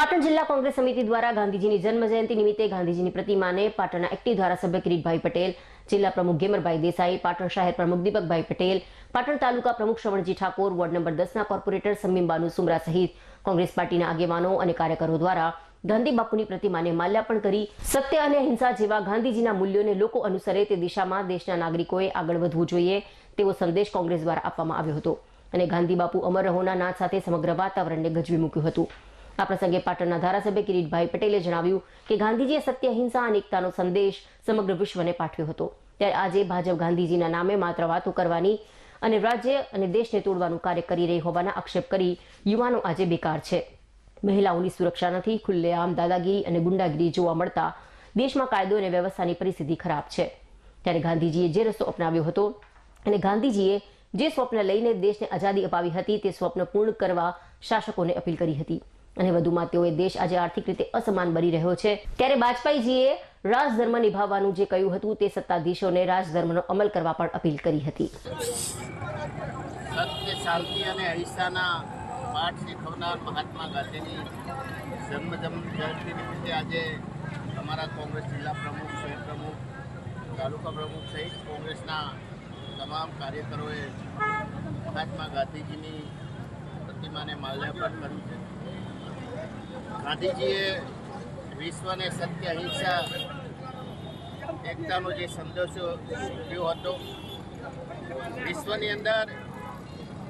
પાટણ જિલ્લા કોંગ્રેસ સમિતિ દ્વારા ગાંધીજીની જન્મ જયંતિ નિમિત્તે ગાંધીજીની પ્રતિમાને પાટણના એક્ટિવ ધારાસભ્ય કિરીટભાઈ પટેલ, જિલ્લા પ્રમુખ ગેમરભાઈ દેસાઈ, પાટણ શહેર પ્રમુખ દીપકભાઈ પટેલ, પાટણ તાલુકા પ્રમુખ શ્રવણજી ઠાકોર, વોર્ડ નંબર દસના કોર્પોરેટર સમીમબાનુ સુમરા સહિત કોંગ્રેસ પાર્ટીના આગેવાનો અને કાર્યકરો દ્વારા ગાંધી બાપુની પ્રતિમાને માલ્યાપણ કરી સત્ય અને અહિંસા જેવા ગાંધીજીના મૂલ્યોને લોકો અનુસરે તે દિશામાં દેશના નાગરિકોએ આગળ વધવું જોઈએ તેવો સંદેશ કોંગ્રેસ દ્વારા આપવામાં આવ્યો હતો. અને ગાંધી બાપુ અમર રહોના નાદ સાથે સમગ્ર વાતાવરણને ગજવી મૂક્યું હતું. આ પ્રસંગે પાટણના ધારાસભ્ય કિરીટભાઈ પટેલે જણાવ્યું કે ગાંધીજીએ સત્ય, અહિંસા અને એકતાનો સંદેશ સમગ્ર વિશ્વને પાઠવ્યો હતો. ત્યારે આજે ભાજપ ગાંધીજીના નામે માત્ર વાતો કરવાની અને રાજ્ય અને દેશને તોડવાનું કાર્ય કરી રહી હોવાના આક્ષેપ કરી યુવાનો આજે બેકાર છે. મહિલાઓની સુરક્ષા નથી, ખુલ્લેઆમ દાદાગીરી અને ગુંડાગીરી જોવા મળતા દેશમાં કાયદો અને વ્યવસ્થાની પરિસ્થિતિ ખરાબ છે. ત્યારે ગાંધીજીએ જે રસ્તો અપનાવ્યો હતો અને ગાંધીજીએ જે સ્વપ્ન લઈને દેશને આઝાદી અપાવી હતી તે સ્વપ્ન પૂર્ણ કરવા શાસકોને અપીલ કરી હતી. અને વધુમાં તેઓએ દેશ આજે આર્થિક રીતે અસમાન બની રહ્યો છે. ત્યારે વાજપેયીજીએ રાજધર્મ નિભાવવાનું જે કહ્યું હતું તે સત્તાધીશોને રાજધર્મનો અમલ કરવા પણ અપીલ કરી હતી. અને મહાત્મા ગાંધીની આજે અમારા કોંગ્રેસ જિલ્લા પ્રમુખ, શહેર પ્રમુખ, તાલુકા પ્રમુખ સહિત કોંગ્રેસના તમામ કાર્યકરોએ મહાત્મા ગાંધીજીની પ્રતિમાને માલ્યાર્પણ કર્યું છે. ગાંધીજીએ વિશ્વને સત્ય અહિંસા એકતાનો જે સંદેશો આપ્યો હતો, વિશ્વની અંદર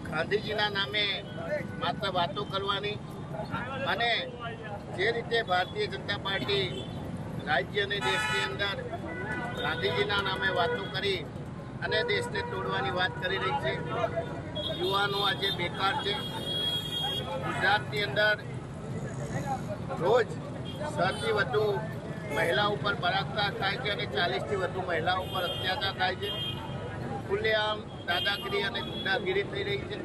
ગાંધીજીના નામે માત્ર વાતો કરવાની અને જે રીતે ભારતીય જનતા પાર્ટી રાજ્ય અને દેશની અંદર ગાંધીજીના નામે વાતો કરી અને દેશને તોડવાની વાત કરી રહી છે, યુવાનો આજે બેકાર છે. ગુજરાતની અંદર રોજ સૌથી વધુ મહિલા ઉપર બળાત્કાર થાય છે અને ચાલીસથી વધુ મહિલા ઉપર અત્યાચાર થાય છે. ખુલ્લેઆમ દાદાગીરી અને ગુંડાગીરી થઈ રહી છે.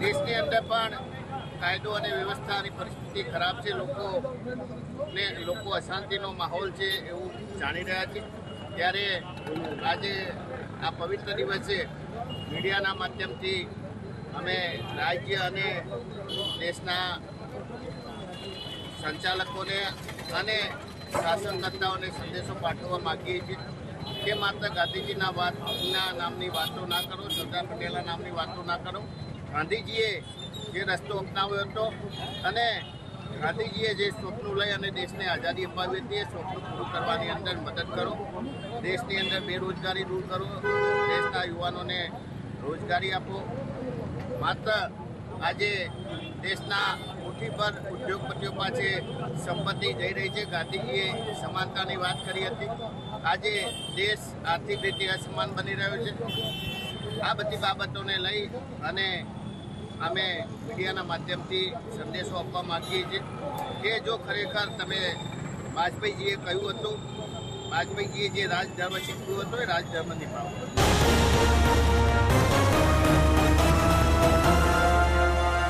દેશની અંદર પણ કાયદો અને વ્યવસ્થાની પરિસ્થિતિ ખરાબ છે. લોકો ને લોકો અશાંતિનો માહોલ છે એવું જાણી રહ્યા છે. ત્યારે આજે આ પવિત્ર દિવસે મીડિયાના માધ્યમથી અમે રાજ્ય અને દેશના સંચાલકોને અને શાસનકર્તાઓને સંદેશો પાઠવવા માગીએ છીએ. કે માત્ર ગાંધીજીના વાતના નામની વાતો ના કરો, સરદાર પટેલના નામની વાતો ના કરો. ગાંધીજીએ જે રસ્તો અપનાવ્યો હતો અને ગાંધીજીએ જે સ્વપ્નું લઈ અને દેશને આઝાદી અપાવી હતી, એ સ્વપ્ન પૂરું કરવાની અંદર મદદ કરો. દેશની અંદર બેરોજગારી દૂર કરો. દેશના યુવાનોને રોજગારી આપો. માત્ર આજે દેશના મુઠ્ઠી પર ઉદ્યોગપતિઓ પાસે સંપત્તિ જઈ રહી છે. ગાંધીજીએ સમાનતાની વાત કરી હતી. આજે દેશ આર્થિક રીતે અસમાન બની રહ્યો છે. આ બધી બાબતોને લઈ અને અમે મીડિયાના માધ્યમથી સંદેશો આપવા માગીએ છીએ કે જો ખરેખર તમે વાજપેયીજીએ કહ્યું હતું, વાજપેયીજીએ જે રાજધર્મ શીખ્યું હતું એ રાજધર્મ નિભાવો